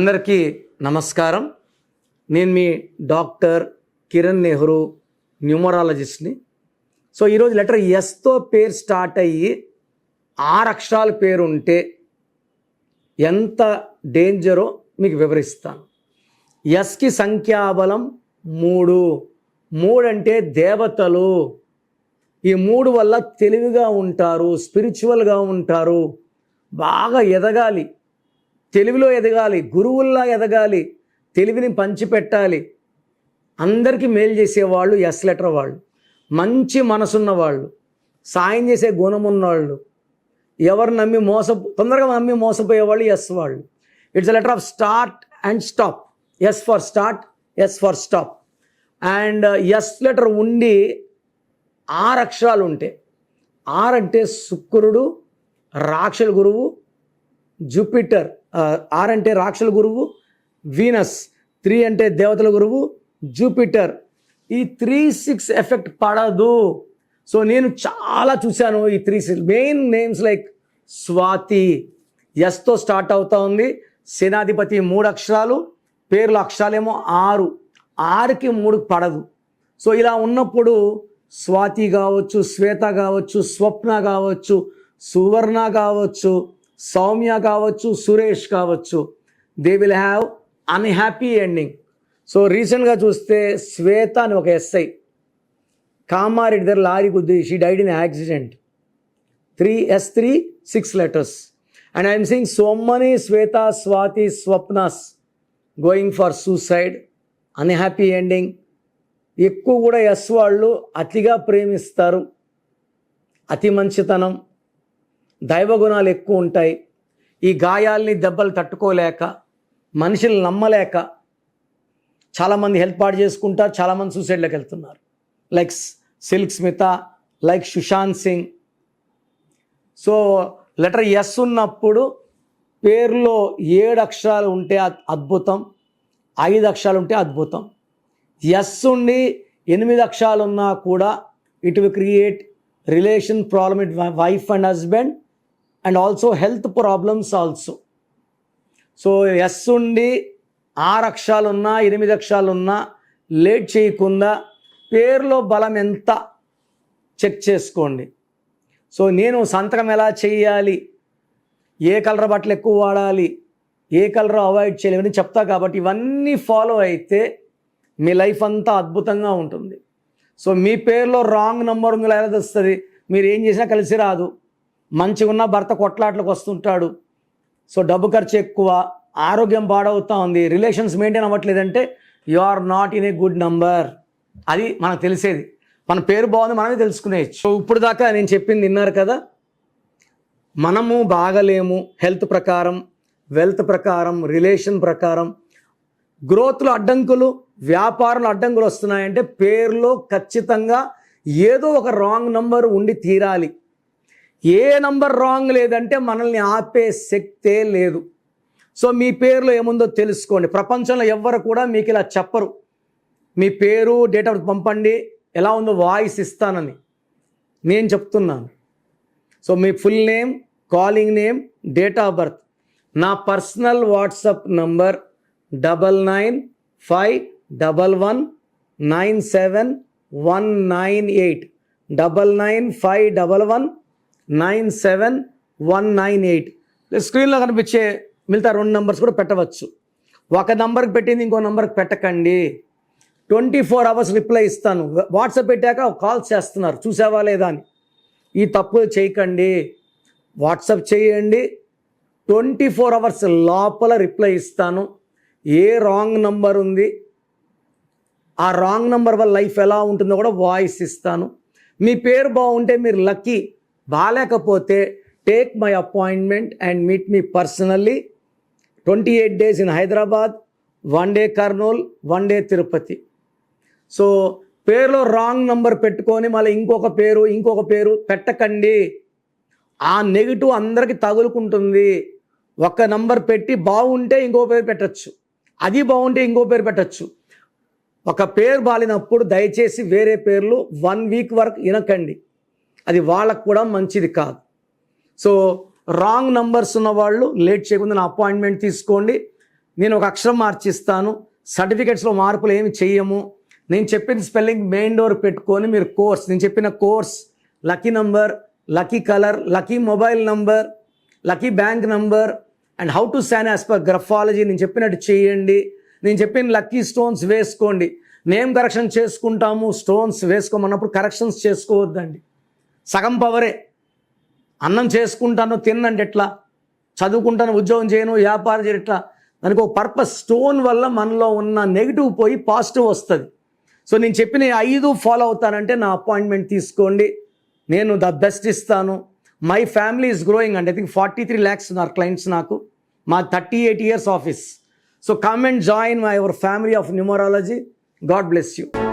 అందరికీ నమస్కారం. నేను మీ డాక్టర్ కిరణ్ నెహ్రూ న్యూమరాలజిస్ట్ని. సో ఈరోజు లెటర్ ఎస్తో పేరు స్టార్ట్ అయ్యి ఆరు అక్షరాల పేరు ఉంటే ఎంత డేంజరో మీకు వివరిస్తాను. ఎస్కి సంఖ్యాబలం మూడు. మూడు అంటే దేవతలు. ఈ మూడు వల్ల తెలివిగా ఉంటారు స్పిరిచువల్గా ఉంటారు బాగా ఎదగాలి. తెలివిలో ఎదగాలి గురువుల్లా ఎదగాలి తెలివిని పంచిపెట్టాలి. అందరికీ మేలు చేసేవాళ్ళు ఎస్ లెటర్ వాళ్ళు. మంచి మనసున్న వాళ్ళు సాయం చేసే గుణం ఉన్నవాళ్ళు. ఎవరు నమ్మి మోస తొందరగా నమ్మి మోసపోయేవాళ్ళు ఎస్ వాళ్ళు. It's letter of start and stop S for start S for stop and S letter ఉండి ఆరు అక్షరాలు ఉంటాయి ఆరు అంటే శుక్రుడు రాక్షల గురువు జూపిటర్ ఆర్ అంటే రాక్షల గురువు వీనస్ త్రీ అంటే దేవతల గురువు జూపిటర్. ఈ త్రీ సిక్స్ ఎఫెక్ట్ పడదు. సో నేను చాలా చూశాను ఈ three six. Main names like Swathi ఎస్తో start అవుతా ఉంది. సేనాధిపతి మూడు అక్షరాలు పేర్ల అక్షరాలేమో ఆరు. ఆరుకి మూడు పడదు. సో ఇలా ఉన్నప్పుడు స్వాతి కావచ్చు శ్వేత కావచ్చు స్వప్న కావచ్చు సువర్ణ కావచ్చు సౌమ్య కావచ్చు సురేష్ కావచ్చు they will have unhappy ending so రీసెంట్గా చూస్తే శ్వేత అని ఒక ఎస్ఐ కామారెడ్డి దగ్గర లారీ గుద్ది she died in accident three S three six letters and I'm Singh so many Swetha Swathi Swapnas going for suicide unhappy ending ఎక్కువ కూడా ఎస్ వాళ్ళు అతిగా ప్రేమిస్తారు. అతి మంచితనం. దైవ గుణాలు ఎక్కువ ఉంటాయి. ఈ గాయాల్ని దెబ్బలు తట్టుకోలేక మనుషులు నమ్మలేక చాలామంది హెల్త్ పాడు చేసుకుంటారు చాలామంది సూసైడ్లోకి వెళ్తున్నారు. Like Silk Smitha like Sushant Singh. So letter S ఉన్నప్పుడు పేరులో ఏడు అక్షరాలు ఉంటే అద్భుతం ఐదు అక్షరాలు ఉంటే అద్భుతం. ఎస్ ఉండి ఎనిమిది అక్షరాలు ఉన్నా కూడా it will create relation problem it wife and husband and also health problems also so S ఉండి ఆరు అక్షరాలు ఉన్నా ఎనిమిది అక్షరాలున్నా లేట్ చేయకుండా పేరులో బలం ఎంత చెక్ చేసుకోండి. సో నేను సంతకం ఎలా చేయాలి? ఏ కలర్ బట్టలు ఎక్కువ వాడాలి? ఏ కలర్ అవాయిడ్ చేయాలి? ఇవన్నీ చెప్తా కాబట్టి ఇవన్నీ ఫాలో అయితే మీ లైఫ్ అంతా అద్భుతంగా ఉంటుంది. సో మీ పేరులో రాంగ్ నెంబర్ ఉంది ఎలా వస్తుంది మీరు ఏం చేసినా కలిసి రాదు. మంచిగా ఉన్న భర్త కొట్లాట్లకు వస్తుంటాడు. సో డబ్బు ఖర్చు ఎక్కువ ఆరోగ్యం పాడవుతూ ఉంది. Relations maintain అవ్వట్లేదంటే you are not in a good number. అది మనకు తెలిసేది. మన పేరు బాగుంది మనమే తెలుసుకునేది సో ఇప్పుడు దాకా నేను చెప్పింది విన్నారు కదా? మనము బాగలేము. హెల్త్ ప్రకారం వెల్త్ ప్రకారం రిలేషన్ ప్రకారం. గ్రోత్లో అడ్డంకులు వ్యాపారంలో అడ్డంకులు వస్తున్నాయంటే పేరులో ఖచ్చితంగా ఏదో ఒక రాంగ్ నంబర్ ఉండి తీరాలి. ఏ నంబర్ రాంగ్ లేదంటే మనల్ని ఆపే శక్తే లేదు. సో మీ పేరులో ఏముందో తెలుసుకోండి. ప్రపంచంలో ఎవ్వరు కూడా మీకు ఇలా చెప్పరు. మీ పేరు డేట్ ఆఫ్ పంపండి. ఎలా ఉందో వాయిస్ ఇస్తానని నేను చెప్తున్నాను. So me full name calling name date of birth. నా personal WhatsApp number double nine five double one nine seven one nine eight. Double nine five double one nine seven one nine eight. స్క్రీన్లో కనిపించే మిగతా రెండు numbers కూడా పెట్టవచ్చు. ఒక నంబర్కి పెట్టింది ఇంకో నెంబర్కి పెట్టకండి. ట్వంటీ ఫోర్ అవర్స్ రిప్లై ఇస్తాను. వాట్సాప్ పెట్టాక కాల్ చేస్తున్నారు. చూసావా లేదా అని. ఈ తప్పులు చేయకండి. వాట్సాప్ చేయండి. ట్వంటీ ఫోర్ అవర్స్ లోపల రిప్లై ఇస్తాను. ఏ రాంగ్ నంబర్ ఉంది ఆ రాంగ్ నంబర్ వల్ల లైఫ్ ఎలా ఉంటుందో కూడా వాయిస్ ఇస్తాను. మీ పేరు బాగుంటే మీరు లక్కీ బాగాలేకపోతే take my appointment and meet me personally twenty eight days in Hyderabad one day Kurnool one day Tirupati so పేరులో రాంగ్ నంబర్ పెట్టుకొని మళ్ళీ ఇంకొక పేరు ఇంకొక పేరు పెట్టకండి. ఆ నెగిటివ్ అందరికి తగులుకుంటుంది. ఒక నంబర్ పెట్టి బాగుంటే ఇంకో పేరు పెట్టచ్చు. అది బాగుంటే ఇంకో పేరు పెట్టచ్చు. ఒక పేరు బాలినప్పుడు దయచేసి వేరే పేర్లు వన్ వీక్ వరకు వినకండి. అది వాళ్ళకు కూడా మంచిది కాదు. సో రాంగ్ నంబర్స్ ఉన్న వాళ్ళు లేట్ చేయకుండా నా అపాయింట్మెంట్ తీసుకోండి. నేను ఒక అక్షరం మార్చిస్తాను. సర్టిఫికెట్స్లో మార్పులు ఏమి చెయ్యము. నేను చెప్పిన స్పెల్లింగ్ మెయిన్ డోర్ పెట్టుకొని మీరు కోర్స్ నేను చెప్పిన course lucky number lucky colour lucky mobile number lucky bank number and how to sign as per graphology నేను చెప్పినట్టు చేయండి. నేను చెప్పిన లక్కీ స్టోన్స్ వేసుకోండి. నేమ్ కరెక్షన్ చేసుకుంటాము. స్టోన్స్ వేసుకోమన్నప్పుడు కరెక్షన్స్ చేసుకోవద్దండి. సగం పవరే. అన్నం చేసుకుంటాను తిన్నంటే ఎట్లా? చదువుకుంటాను ఉద్యోగం చేయను వ్యాపారం చేయను ఎట్లా? దానికి ఒక పర్పస్ స్టోన్ వల్ల మనలో ఉన్న నెగిటివ్ పోయి పాజిటివ్ వస్తుంది. సో నేను చెప్పిన ఐదు ఫాలో అవుతానంటే నా అపాయింట్మెంట్ తీసుకోండి. నేను ద బెస్ట్ ఇస్తాను. మై ఫ్యామిలీ ఈజ్ గ్రోయింగ్ అండి. I think forty three lakhs ఉన్నారు క్లయింట్స్ నాకు. మా thirty eight years office. So come and join my our family of numerology. God bless you.